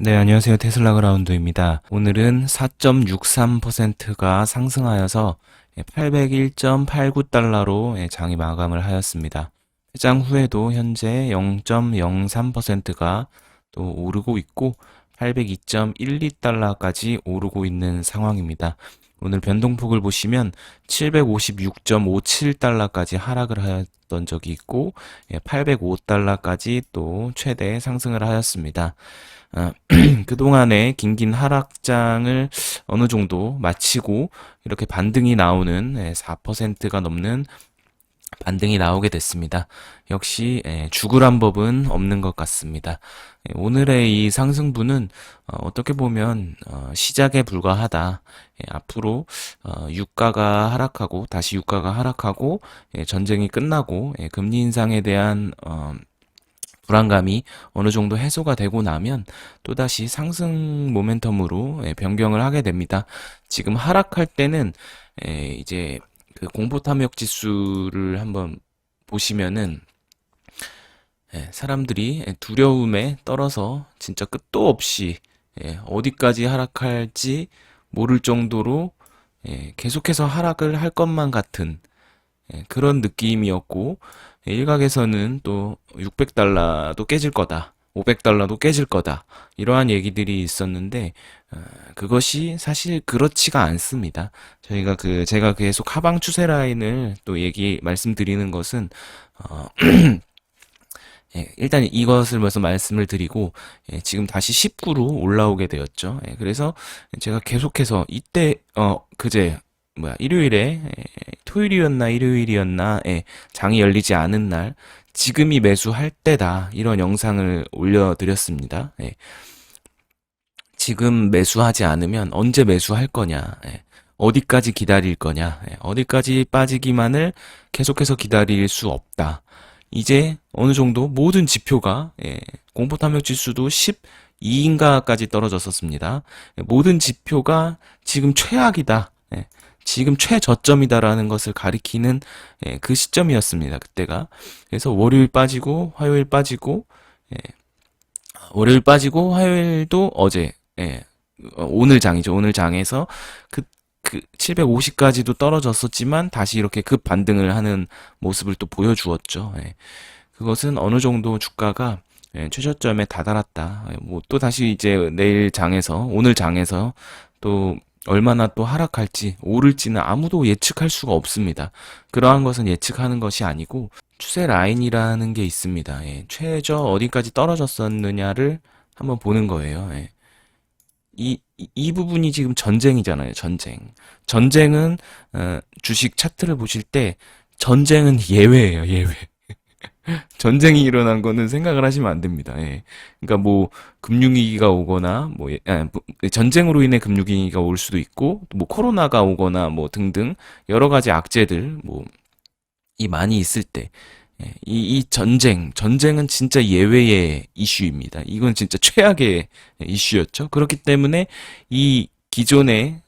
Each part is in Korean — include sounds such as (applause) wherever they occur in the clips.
네, 안녕하세요. 테슬라 그라운드입니다. 오늘은 4.63%가 상승하여서 801.89달러로 장이 마감을 하였습니다. 해장 후에도 현재 0.03%가 또 오르고 있고 802.12달러까지 오르고 있는 상황입니다. 오늘 변동폭을 보시면 756.57달러까지 하락을 하였던 적이 있고 805달러까지 또 최대 상승을 하였습니다. 아, (clears throat) 그동안의 긴긴 하락장을 어느 정도 마치고 이렇게 반등이 나오는 4%가 넘는 반등이 나오게 됐습니다. 역시 예, 죽으란 법은 없는 것 같습니다. 예, 오늘의 이 상승분은 어, 어떻게 보면 어, 시작에 불과하다. 예, 앞으로 어, 유가가 하락하고 다시 유가가 하락하고 전쟁이 끝나고 금리 인상에 대한 불안감이 어느 정도 해소가 되고 나면 또다시 상승 모멘텀으로 예, 변경을 하게 됩니다. 지금 하락할 때는 예, 이제 그 공포 탐욕 지수를 한번 보시면은 예, 사람들이 두려움에 떨어서 진짜 끝도 없이 어디까지 하락할지 모를 정도로 계속해서 하락을 할 것만 같은 그런 느낌이었고 일각에서는 또 600달러도 깨질 거다. 500달러도 깨질 거다. 이러한 얘기들이 있었는데 어, 그것이 사실 그렇지가 않습니다. 저희가 그 제가 계속 하방 추세 라인을 또 얘기 말씀드리는 것은 어, (clears throat) 예, 일단 이것을 먼저 말씀을 드리고 예, 지금 다시 19로 올라오게 되었죠. 예, 그래서 제가 계속해서 이때 어 그제 뭐야 일요일에 토요일이었나 일요일이었나 에 장이 열리지 않은 날 지금이 매수할 때다 이런 영상을 올려드렸습니다. 예. 지금 매수하지 않으면 언제 매수할 거냐 예. 어디까지 기다릴 거냐 예. 어디까지 빠지기만을 계속해서 기다릴 수 없다. 이제 어느 정도 모든 지표가 예. 공포 탐욕 지수도 12인가까지 떨어졌었습니다. 예, 모든 지표가 지금 최악이다. 예. 지금 최저점이다라는 것을 가리키는 예, 그 시점이었습니다. 그때가. 그래서 월요일 빠지고 화요일 빠지고 예, 월요일 빠지고 화요일도 어제 예, 어, 오늘 장이죠. 오늘 장에서 그, 그 750까지도 떨어졌었지만 다시 이렇게 급 반등을 하는 모습을 또 보여주었죠. 예. 그것은 어느 정도 주가가 예, 최저점에 다다랐다. 예, 뭐또 다시 이제 내일 장에서 오늘 장에서 또 얼마나 또 하락할지 오를지는 아무도 예측할 수가 없습니다. 그러한 것은 예측하는 것이 아니고 추세 라인이라는 게 있습니다. 예, 최저 어디까지 떨어졌었느냐를 한번 보는 거예요. 예. 이, 이 부분이 지금 전쟁이잖아요. 전쟁. 전쟁은 어, 주식 차트를 보실 때 전쟁은 예외예요. 예외. (laughs) 전쟁이 일어난 거는 생각을 하시면 안 됩니다. 예. 그러니까 뭐 금융위기가 오거나 뭐 예, 아, 뭐 전쟁으로 인해 금융위기가 올 수도 있고 뭐 코로나가 오거나 뭐 등등 여러 가지 악재들 뭐 이 많이 있을 때 예, 이, 이 전쟁, 전쟁은 진짜 예외의 이슈입니다. 이건 진짜 최악의 이슈였죠. 그렇기 때문에 이 기존에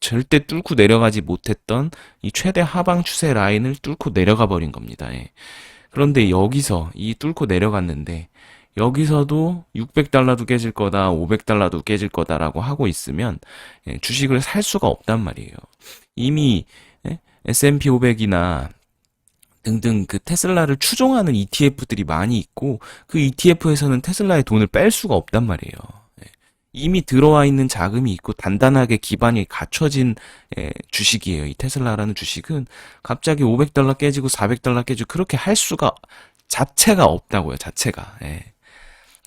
절대 뚫고 내려가지 못했던 이 최대 하방 추세 라인을 뚫고 내려가 버린 겁니다. 예. 그런데 여기서 이 뚫고 내려갔는데 여기서도 600달러도 깨질 거다, 500달러도 깨질 거다라고 하고 있으면 예, 주식을 살 수가 없단 말이에요. 이미 S&P 500이나 등등 그 테슬라를 추종하는 ETF들이 많이 있고 그 ETF에서는 테슬라의 돈을 뺄 수가 없단 말이에요. 이미 들어와 있는 자금이 있고 단단하게 기반이 갖춰진 에, 주식이에요. 이 테슬라라는 주식은 갑자기 500달러 깨지고 400달러 깨지고 그렇게 할 수가 자체가 없다고요. 자체가. 예.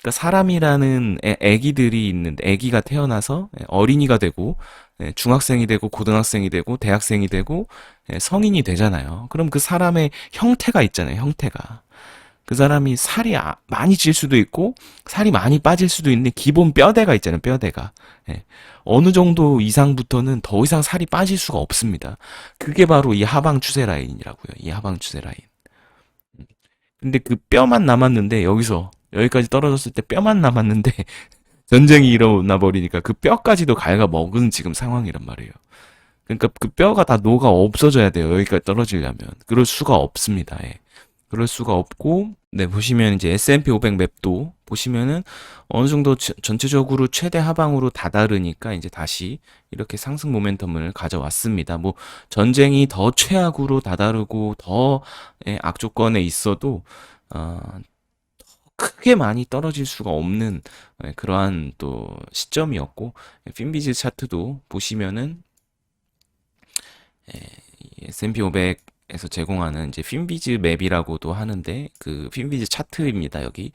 그러니까 사람이라는 애, 애기들이 있는데 애기가 태어나서 어린이가 되고 중학생이 되고 고등학생이 되고 대학생이 되고 성인이 되잖아요. 그럼 그 사람의 형태가 있잖아요. 형태가. 그 사람이 살이 아, 많이 찔 수도 있고 살이 많이 빠질 수도 있는데 기본 뼈대가 있잖아요. 뼈대가. 예. 어느 정도 이상부터는 더 이상 살이 빠질 수가 없습니다. 그게 바로 이 하방 추세 라인이라고요. 이 하방 추세 라인. 근데 그 뼈만 남았는데 여기서 여기까지 떨어졌을 때 뼈만 남았는데 (laughs) 전쟁이 일어나 버리니까 그 뼈까지도 갉아 먹은 지금 상황이란 말이에요. 그러니까 그 뼈가 다 녹아 없어져야 돼요. 여기까지 떨어지려면. 그럴 수가 없습니다. 예. 그럴 수가 없고, 네, 보시면 이제 S&P 500 맵도 보시면은 어느 정도 저- 전체적으로 최대 하방으로 다다르니까 이제 다시 이렇게 상승 모멘텀을 가져왔습니다. 뭐 전쟁이 더 최악으로 다다르고 더 예, 악조건에 있어도 어, 크게 많이 떨어질 수가 없는 예, 그러한 또 시점이었고 예, 핀비즈 차트도 보시면은 S&P 500 에서 제공하는 이제 핀비즈 맵이라고도 하는데 그 핀비즈 차트입니다. 여기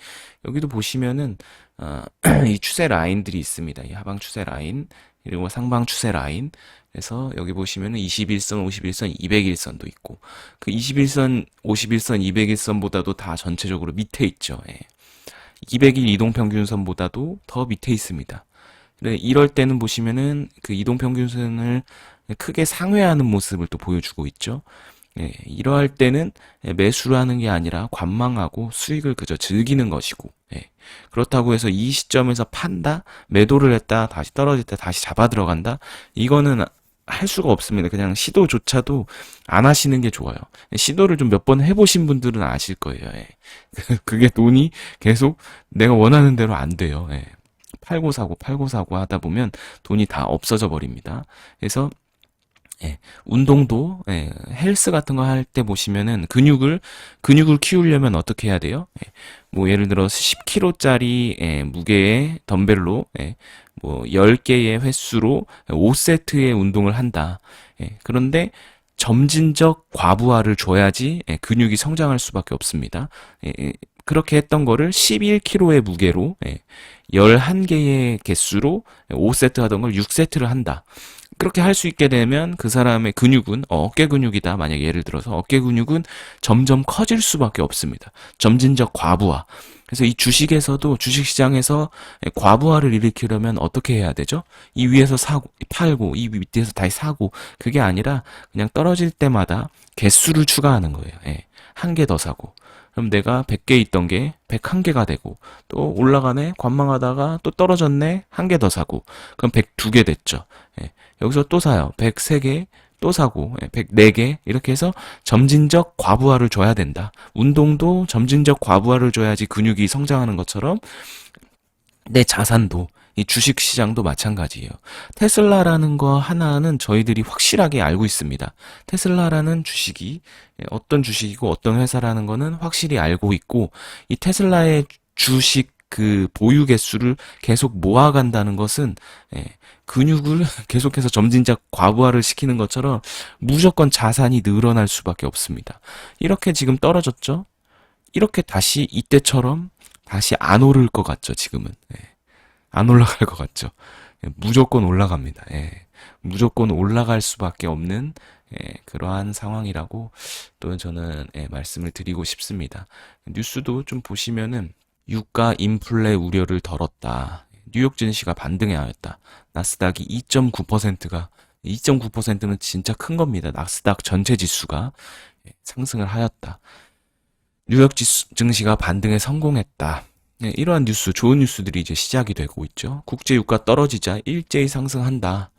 여기도 보시면은 어, (clears throat) 이 추세 라인들이 있습니다. 이 하방 추세 라인 그리고 상방 추세 라인 그래서 여기 보시면은 21선, 51선, 200일선도 있고 그 21선, 51선, 200일선보다도 다 전체적으로 밑에 있죠. 예. 200일 이동평균선보다도 더 밑에 있습니다. 네, 이럴 때는 보시면은 그 이동평균선을 크게 상회하는 모습을 또 보여주고 있죠. 예, 이러할 때는 매수를 하는 게 아니라 관망하고 수익을 그저 즐기는 것이고, 예. 그렇다고 해서 이 시점에서 판다, 매도를 했다, 다시 떨어질 때 다시 잡아 들어간다, 이거는 할 수가 없습니다. 그냥 시도조차도 안 하시는 게 좋아요. 시도를 좀 몇 번 해보신 분들은 아실 거예요. 예. (laughs) 그게 돈이 계속 내가 원하는 대로 안 돼요. 예. 팔고 사고 팔고 사고 하다 보면 돈이 다 없어져 버립니다. 그래서 예, 운동도 예, 헬스 같은 거 할 때 보시면은 근육을 근육을 키우려면 어떻게 해야 돼요? 예, 뭐 예를 들어 10kg짜리 예, 무게의 덤벨로 예, 뭐 10개의 횟수로 5세트의 운동을 한다. 예, 그런데 점진적 과부하를 줘야지 예, 근육이 성장할 수밖에 없습니다. 예, 예, 그렇게 했던 거를 11kg의 무게로 예, 11개의 개수로 5세트 하던 걸 6세트를 한다. 그렇게 할 수 있게 되면 그 사람의 근육은 어, 어깨 근육이다. 만약 예를 들어서 어깨 근육은 점점 커질 수밖에 없습니다. 점진적 과부하. 그래서 이 주식에서도 주식 시장에서 과부하를 일으키려면 어떻게 해야 되죠? 이 위에서 사고, 팔고, 이 밑에서 다시 사고, 그게 아니라 그냥 떨어질 때마다 개수를 추가하는 거예요. 예. 한 개 더 사고. 그럼 내가 100개 있던 게 101개가 되고, 또 올라가네, 관망하다가 또 떨어졌네, 한 개 더 사고, 그럼 102개 됐죠. 예. 여기서 또 사요. 103개, 또 사고, 예, 104개, 이렇게 해서 점진적 과부하를 줘야 된다. 운동도 점진적 과부하를 줘야지 근육이 성장하는 것처럼 내 자산도, 이 주식 시장도 마찬가지예요. 테슬라라는 거 하나는 저희들이 확실하게 알고 있습니다. 테슬라라는 주식이 예, 어떤 주식이고 어떤 회사라는 거는 확실히 알고 있고, 이 테슬라의 주식 그 보유 개수를 계속 모아간다는 것은 예, 근육을 (laughs) 계속해서 점진적 과부하를 시키는 것처럼 무조건 자산이 늘어날 수밖에 없습니다. 이렇게 지금 떨어졌죠? 이렇게 다시 이때처럼 다시 안 오를 것 같죠, 지금은. 예. 안 올라갈 것 같죠. 예, 무조건 올라갑니다. 예. 무조건 올라갈 수밖에 없는 예, 그러한 상황이라고 또 저는 예, 말씀을 드리고 싶습니다. 뉴스도 좀 보시면은 유가 인플레 우려를 덜었다. 뉴욕 증시가 반등해 하였다. 나스닥이 2.9%가 2.9%는 진짜 큰 겁니다. 나스닥 전체 지수가 예, 상승을 하였다. 뉴욕 지수, 증시가 반등에 성공했다. 네, 이러한 뉴스, 좋은 뉴스들이 이제 시작이 되고 있죠. 국제 유가 떨어지자 일제히 상승한다.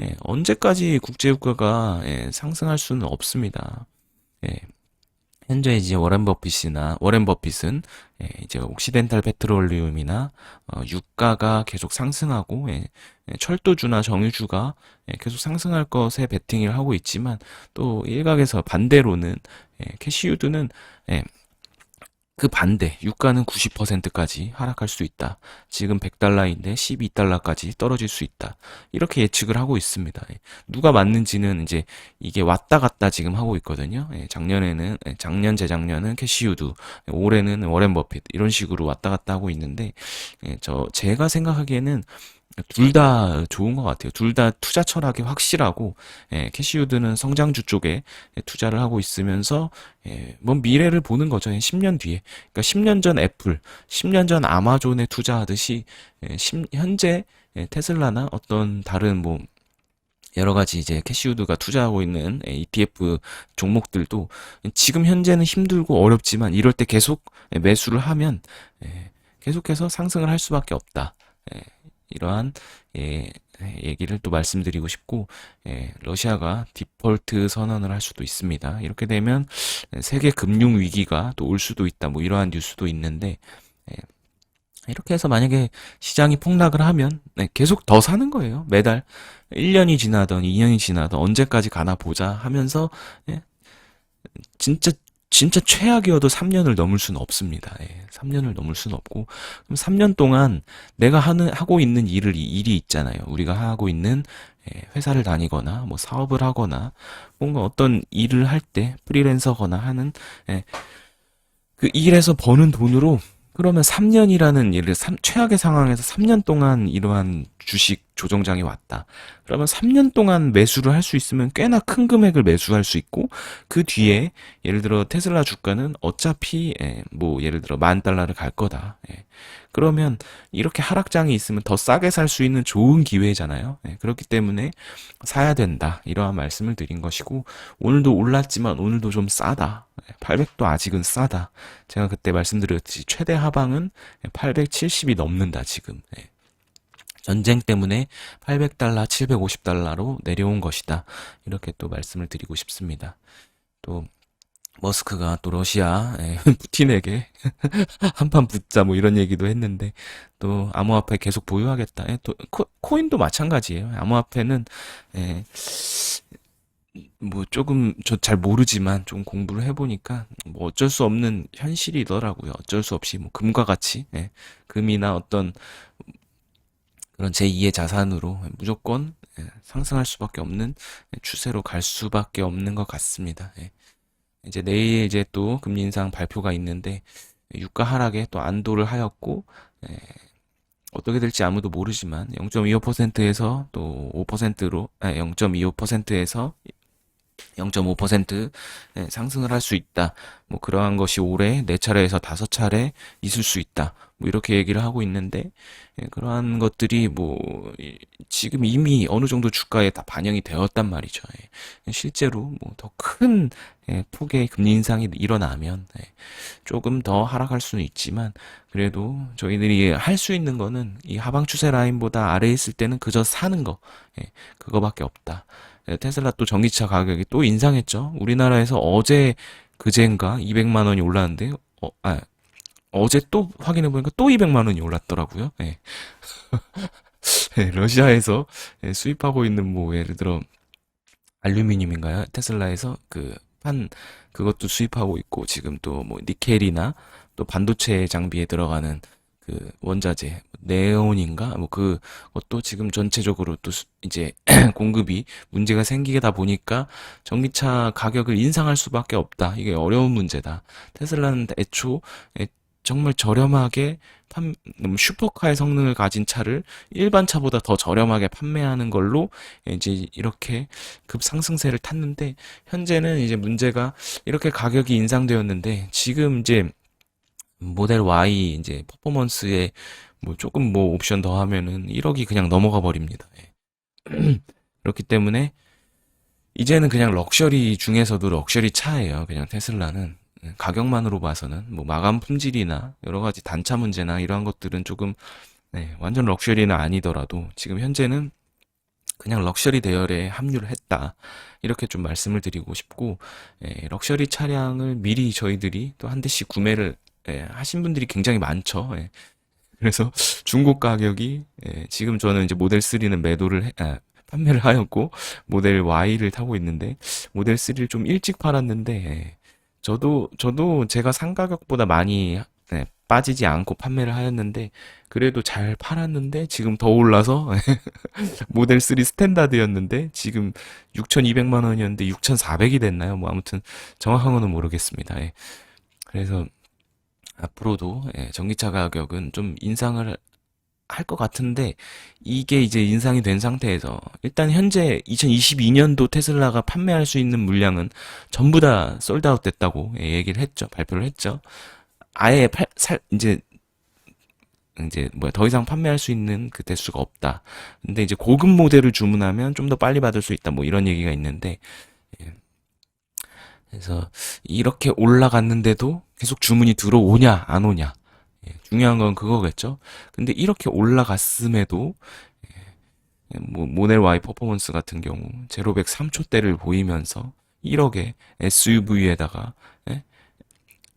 예, 언제까지 국제 유가가 예, 상승할 수는 없습니다. 예, 현재 이제 워렌 버핏이나 워렌 버핏은 예, 이제 옥시덴탈 페트롤리움이나 어, 유가가 계속 상승하고 예, 예, 철도주나 정유주가 예, 계속 상승할 것에 베팅을 하고 있지만 또 일각에서 반대로는 예, 캐시우드는 예, 그 반대, 유가는 90%까지 하락할 수 있다. 지금 100달러인데 12달러까지 떨어질 수 있다. 이렇게 예측을 하고 있습니다. 예. 누가 맞는지는 이제 이게 왔다 갔다 지금 하고 있거든요. 예, 작년에는, 예, 작년, 재작년은 캐시우드, 예, 올해는 워렌 버핏, 이런 식으로 왔다 갔다 하고 있는데, 예, 저, 제가 생각하기에는 둘 다 좋은 것 같아요. 둘 다 투자 철학이 확실하고, 예, 캐시우드는 성장주 쪽에 예, 투자를 하고 있으면서, 예, 뭐 미래를 보는 거죠. 10년 뒤에. 그러니까 10년 전 애플, 10년 전 아마존에 투자하듯이, 예, 심- 현재 예, 테슬라나 어떤 다른 뭐, 여러 가지 이제 캐시우드가 투자하고 있는 예, ETF 종목들도 지금 현재는 힘들고 어렵지만 이럴 때 계속 예, 매수를 하면 예, 계속해서 상승을 할 수밖에 없다. 예, 이러한 예, 얘기를 또 말씀드리고 싶고 예, 러시아가 디폴트 선언을 할 수도 있습니다. 이렇게 되면 세계 금융 위기가 또 올 수도 있다. 뭐 이러한 뉴스도 있는데 예, 이렇게 해서 만약에 시장이 폭락을 하면 네, 계속 더 사는 거예요. 매달 1년이 지나던 2년이 지나던 언제까지 가나 보자 하면서 예, 진짜 진짜 최악이어도 3년을 넘을 수는 없습니다. 예, 3년을 넘을 수는 없고 그럼 3년 동안 내가 하는 하고 있는 일을 일이 있잖아요. 우리가 하고 있는 예, 회사를 다니거나 뭐 사업을 하거나 뭔가 어떤 일을 할 때 프리랜서거나 하는 예, 그 일에서 버는 돈으로 그러면 3년이라는 예를 삼- 최악의 상황에서 3년 동안 이러한 주식 조정장이 왔다. 그러면 3년 동안 매수를 할 수 있으면 꽤나 큰 금액을 매수할 수 있고 그 뒤에 예를 들어 테슬라 주가는 어차피 예, 뭐 예를 들어 만 달러를 갈 거다. 예. 그러면 이렇게 하락장이 있으면 더 싸게 살 수 있는 좋은 기회잖아요. 예, 그렇기 때문에 사야 된다. 이러한 말씀을 드린 것이고 오늘도 올랐지만 오늘도 좀 싸다. 800도 아직은 싸다. 제가 그때 말씀드렸듯이 최대 하방은 870이 넘는다 지금. 예. 전쟁 때문에 800달러, 750달러로 내려온 것이다. 이렇게 또 말씀을 드리고 싶습니다. 또 머스크가 또 러시아 예, (laughs) 푸틴에게 (laughs) 한판 붙자 뭐 이런 얘기도 했는데 또 암호화폐 계속 보유하겠다. 예, 또 코, 코인도 마찬가지예요. 암호화폐는 예, 뭐 조금 저 잘 모르지만 좀 공부를 해보니까 뭐 어쩔 수 없는 현실이더라고요. 어쩔 수 없이 뭐 금과 같이 예, 금이나 어떤 그런 제2의 자산으로 무조건 예, 상승할 수밖에 없는 추세로 갈 수밖에 없는 것 같습니다. 예. 이제 내일 이제 또 금리 인상 발표가 있는데 유가 하락에 또 안도를 하였고 예, 어떻게 될지 아무도 모르지만 0.25%에서 또 5%로 아, 0.25%에서 0.5% 예, 상승을 할 수 있다. 뭐 그러한 것이 올해 네 차례에서 다섯 차례 있을 수 있다. 뭐 이렇게 얘기를 하고 있는데 예, 그러한 것들이 뭐 이- 지금 이미 어느 정도 주가에 다 반영이 되었단 말이죠. 예. 실제로 뭐 더 큰 폭의 금리 인상이 일어나면 예, 조금 더 하락할 수는 있지만 그래도 저희들이 할 수 있는 거는 이 하방 추세 라인보다 아래에 있을 때는 그저 사는 거 예, 그거밖에 없다. 예, 테슬라 또 전기차 가격이 또 인상했죠. 우리나라에서 어제 그제인가 200만 원이 올랐는데 어, 아, 어제 또 확인해 보니까 또 200만 원이 올랐더라고요. 예. (laughs) 예, 러시아에서 예, 수입하고 있는 뭐 예를 들어 알루미늄인가요? 테슬라에서 그 판 그것도 수입하고 있고 지금 또 뭐 니켈이나 또 반도체 장비에 들어가는 그 원자재 네온인가 뭐 그것도 지금 전체적으로 또 수- 이제 (clears throat) 공급이 문제가 생기다 보니까 전기차 가격을 인상할 수밖에 없다. 이게 어려운 문제다. 테슬라는 애초 에, 정말 저렴하게 판, 음, 슈퍼카의 성능을 가진 차를 일반 차보다 더 저렴하게 판매하는 걸로 이제 이렇게 급상승세를 탔는데 현재는 이제 문제가 이렇게 가격이 인상되었는데 지금 이제 모델 Y 이제 퍼포먼스에 뭐 조금 뭐 옵션 더 하면은 1억이 그냥 넘어가 버립니다. 예. (clears throat) 그렇기 때문에 이제는 그냥 럭셔리 중에서도 럭셔리 차예요. 그냥 테슬라는 예, 가격만으로 봐서는 뭐 마감 품질이나 여러 가지 단차 문제나 이러한 것들은 조금 네, 완전 럭셔리는 아니더라도 지금 현재는 그냥 럭셔리 대열에 합류를 했다. 이렇게 좀 말씀을 드리고 싶고, 예, 럭셔리 차량을 미리 저희들이 또 한 대씩 구매를 예, 하신 분들이 굉장히 많죠. 예. 그래서 중고 가격이 예, 지금 저는 이제 모델 3는 매도를 해- 아, 판매를 하였고 모델 Y를 타고 있는데 모델 3를 좀 일찍 팔았는데 예, 저도 저도 제가 산 가격보다 많이 예, 빠지지 않고 판매를 하였는데 그래도 잘 팔았는데 지금 더 올라서 (laughs) 모델 3 스탠다드였는데 지금 6,200만 원이었는데 6,400이 됐나요? 뭐 아무튼 정확한 거는 모르겠습니다. 예. 그래서 앞으로도 예, 전기차 가격은 좀 인상을 할 것 같은데 이게 이제 인상이 된 상태에서 일단 현재 2022년도 테슬라가 판매할 수 있는 물량은 전부 다 솔드아웃 됐다고 예, 얘기를 했죠. 발표를 했죠. 아예 팔, 살, 이제 이제 뭐야 더 이상 판매할 수 있는 그 대수가 없다. 근데 이제 고급 모델을 주문하면 좀 더 빨리 받을 수 있다. 뭐 이런 얘기가 있는데 예. 그래서 이렇게 올라갔는데도 계속 주문이 들어오냐 안 오냐 예, 중요한 건 그거겠죠. 근데 이렇게 올라갔음에도 예, 뭐 모델 Y 퍼포먼스 같은 경우 제로백 3초대를 보이면서 1억에 SUV에다가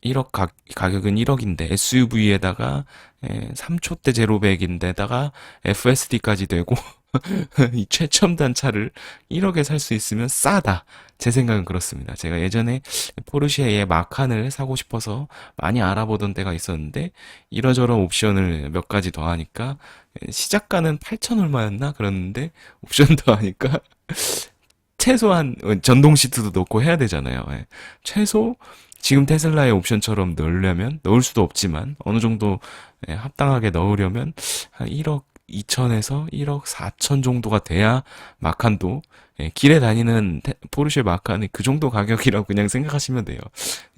1억 가, 가격은 1억인데 SUV에다가 3초대 제로백인데다가 FSD까지 되고 (laughs) (laughs) 이 최첨단 차를 1억에 살 수 있으면 싸다. 제 생각은 그렇습니다. 제가 예전에 포르쉐의 마칸을 사고 싶어서 많이 알아보던 때가 있었는데 이러저러 옵션을 몇 가지 더 하니까 시작가는 8천 얼마였나 그랬는데 옵션 더 하니까 (laughs) 최소한 전동 시트도 넣고 해야 되잖아요. 예. 최소 지금 테슬라의 옵션처럼 넣으려면 넣을 수도 없지만 어느 정도 예, 합당하게 넣으려면 한 1억 2천에서 1억 4천 정도가 돼야 마칸도 예, 길에 다니는 테- 포르쉐 마칸이 그 정도 가격이라고 (laughs) 그냥 생각하시면 돼요.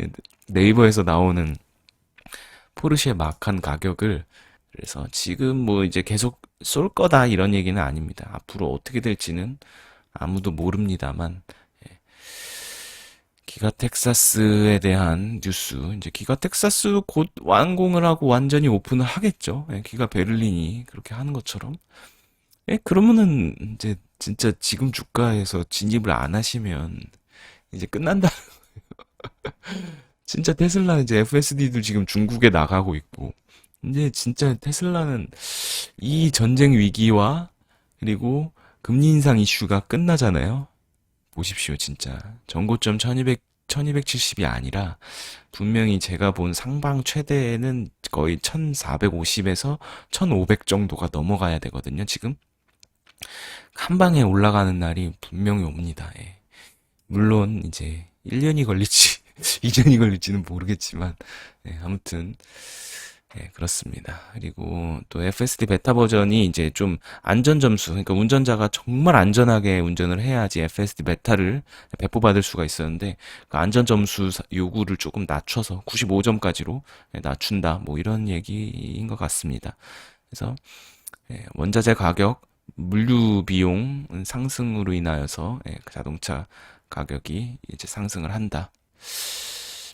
예, 네이버에서 나오는 포르쉐 마칸 가격을 그래서 지금 뭐 이제 계속 쏠 거다 이런 얘기는 아닙니다. 앞으로 어떻게 될지는 아무도 모릅니다만 기가 텍사스에 대한 뉴스 이제 기가 텍사스 곧 완공을 하고 완전히 오픈을 하겠죠. 예, 기가 베를린이 그렇게 하는 것처럼. 예, 그러면은 이제 진짜 지금 주가에서 진입을 안 하시면 이제 끝난다. (laughs) 진짜 테슬라는 이제 FSD도 지금 중국에 나가고 있고 이제 진짜 테슬라는 이 전쟁 위기와 그리고 금리 인상 이슈가 끝나잖아요. 보십시오, 진짜. 전고점 1200, 1270이 아니라 분명히 제가 본 상방 최대는 거의 1450에서 1500 정도가 넘어가야 되거든요, 지금. 한 방에 올라가는 날이 분명히 옵니다. 예. 물론 이제 1년이 걸릴지 (laughs) 2년이 걸릴지는 모르겠지만 예, 아무튼 예, 그렇습니다. 그리고 또 FSD 베타 버전이 이제 좀 안전 점수, 그러니까 운전자가 정말 안전하게 운전을 해야지 FSD 베타를 배포받을 수가 있었는데 그 안전 점수 사- 요구를 조금 낮춰서 95점까지로 낮춘다. 뭐 이런 얘기인 것 같습니다. 그래서 예, 원자재 가격, 물류 비용 상승으로 인하여서 예, 그 자동차 가격이 이제 상승을 한다.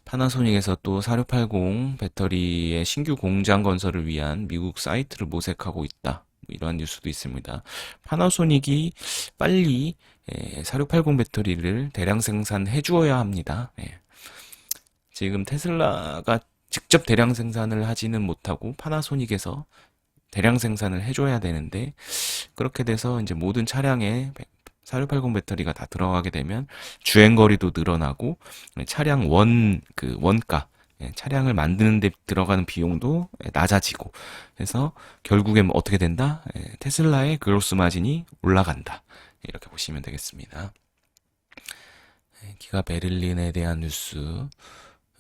파나소닉에서 또 4680 배터리의 신규 공장 건설을 위한 미국 사이트를 모색하고 있다. 뭐 이러한 뉴스도 있습니다. 파나소닉이 빨리 예, 4680 배터리를 대량 생산해 주어야 합니다. 예. 지금 테슬라가 직접 대량 생산을 하지는 못하고 파나소닉에서 대량 생산을 해줘야 되는데 그렇게 돼서 이제 모든 차량에 4680 배터리가 다 들어가게 되면 주행 거리도 늘어나고 차량 원 그 원가 예, 차량을 만드는 데 들어가는 비용도 예, 낮아지고 그래서 결국엔 뭐 어떻게 된다? 예, 테슬라의 그로스 마진이 올라간다. 이렇게 보시면 되겠습니다. 예, 기가 베를린에 대한 뉴스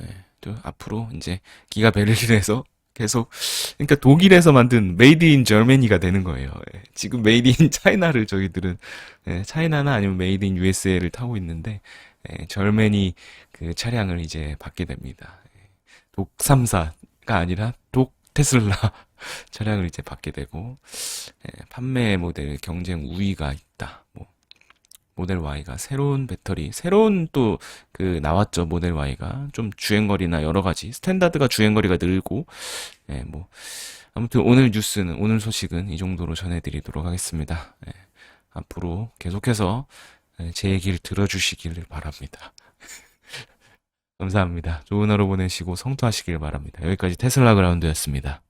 예, 또 앞으로 이제 기가 베를린에서 계속 그러니까 독일에서 만든 메이드 인 저머니가 되는 거예요. 예, 지금 메이드 인 차이나를 저희들은 예, 차이나나 아니면 메이드 인 USA를 타고 있는데 예, 저머니 그 차량을 이제 받게 됩니다. 예, 독 3사가 아니라 독 테슬라 (laughs) 차량을 이제 받게 되고 예, 판매 모델 경쟁 우위가 있다. 뭐 모델 Y가 새로운 배터리, 새로운 또 그 나왔죠. 모델 Y가 좀 주행거리나 여러 가지 스탠다드가 주행거리가 늘고 예, 뭐 아무튼 오늘 뉴스는 오늘 소식은 이 정도로 전해드리도록 하겠습니다. 예, 앞으로 계속해서 예, 제 얘기를 들어주시기를 바랍니다. (laughs) 감사합니다. 좋은 하루 보내시고 성투하시길 바랍니다. 여기까지 테슬라 그라운드였습니다.